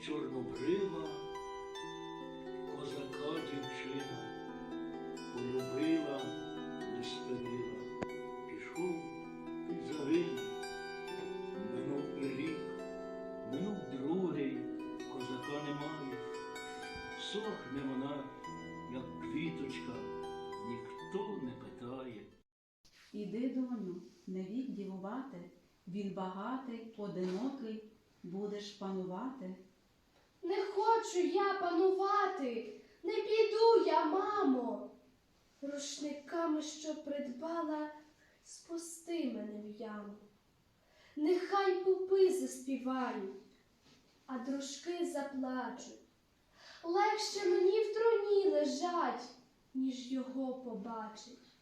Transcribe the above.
чорнобрива, козака дівчина, полюбила, не спинила, пішов і загинув. Минув рік, минув другий, козака немає. Сохне вона, як квіточка, ніхто не питає. Іди, доню, не вік дівувати, він багатий, одинокий, будеш панувати. Не хочу я панувати, не піду я, мамо. Рушниками, що придбала, спусти мене в яму. Нехай пупи заспівають, а дружки заплачуть. Легше мені в труні лежать, ніж його побачить.